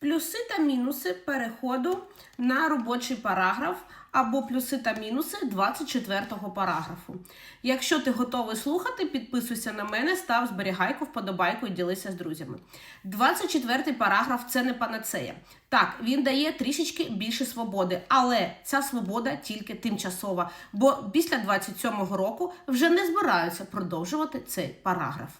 Плюси та мінуси переходу на робочий параграф або плюси та мінуси 24-го параграфу. Якщо ти готовий слухати, підписуйся на мене, став зберігайку, вподобайку і ділися з друзями. 24-й параграф це не панацея. Так, він дає трішечки більше свободи, але ця свобода тільки тимчасова, бо після 27-го року вже не збираються продовжувати цей параграф.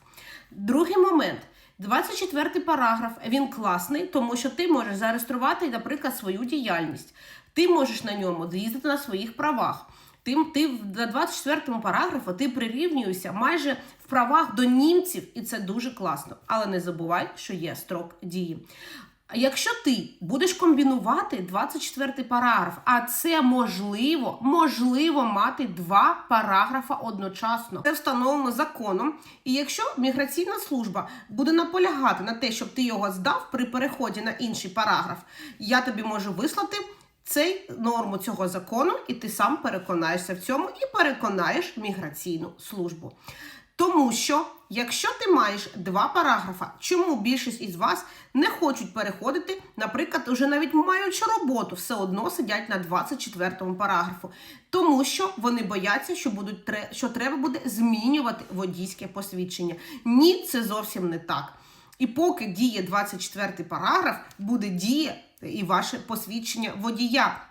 Другий момент. 24 параграф він класний, тому що ти можеш зареєструвати, наприклад, свою діяльність. Ти можеш на ньому з'їздити на своїх правах. Ти, ти на 24 параграфу ти прирівнюєшся майже в правах до німців, і це дуже класно. Але не забувай, що є строк дії. Якщо ти будеш комбінувати 24 параграф, а це можливо, можливо мати два параграфа одночасно. Це встановлено законом. І якщо міграційна служба буде наполягати на те, щоб ти його здав при переході на інший параграф, я тобі можу вислати цей норму цього закону, і ти сам переконаєшся в цьому і переконаєш міграційну службу. Тому що, якщо ти маєш два параграфа, чому більшість із вас не хочуть переходити, наприклад, уже навіть маючи роботу, все одно сидять на 24 параграфу, тому що вони бояться, що будуть що треба буде змінювати водійське посвідчення. Ні, це зовсім не так. І поки діє 24 параграф, буде діє і ваше посвідчення водія.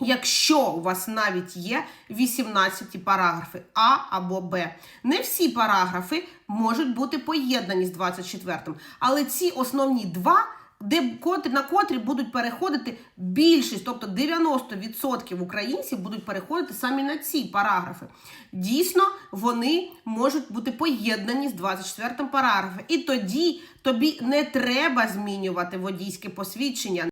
Якщо у вас навіть є 18 параграфи А або Б, не всі параграфи можуть бути поєднані з 24, але ці основні два, де на котрі будуть переходити більшість, тобто 90% українців будуть переходити саме на ці параграфи. Дійсно, вони можуть бути поєднані з 24 параграфом. І тоді тобі не треба змінювати водійське посвідчення.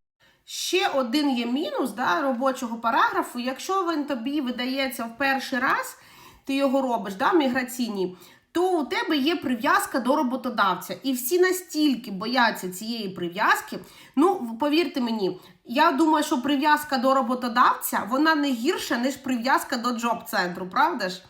Ще один є мінус да, робочого параграфу. Якщо він тобі видається в перший раз, ти його робиш, да, міграційній, то у тебе є прив'язка до роботодавця. І всі настільки бояться цієї прив'язки. Ну, повірте мені, я думаю, що прив'язка до роботодавця вона не гірша, ніж прив'язка до джоб-центру, правда ж?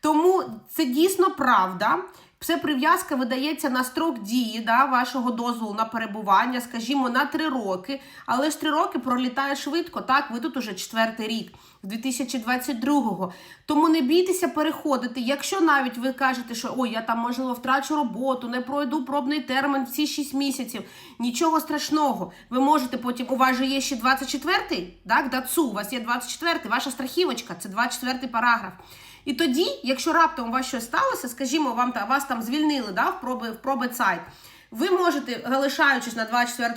Тому це дійсно правда. Це прив'язка видається на строк дії да, вашого дозволу на перебування, скажімо, на три роки. Але ж три роки пролітає швидко. Так, ви тут уже четвертий рік, 2022-го. Тому не бійтеся переходити. Якщо навіть ви кажете, що ой, я там можливо втрачу роботу, не пройду пробний термін всі 6 місяців. Нічого страшного. Ви можете потім. У вас же є ще 24-й, так, дацу, у вас є 24-й, ваша страхівочка, це 24-й параграф. І тоді, якщо раптом у вас щось сталося, скажімо, вам вас там звільнили да, в проби в проби сайт, ви можете, залишаючись на 24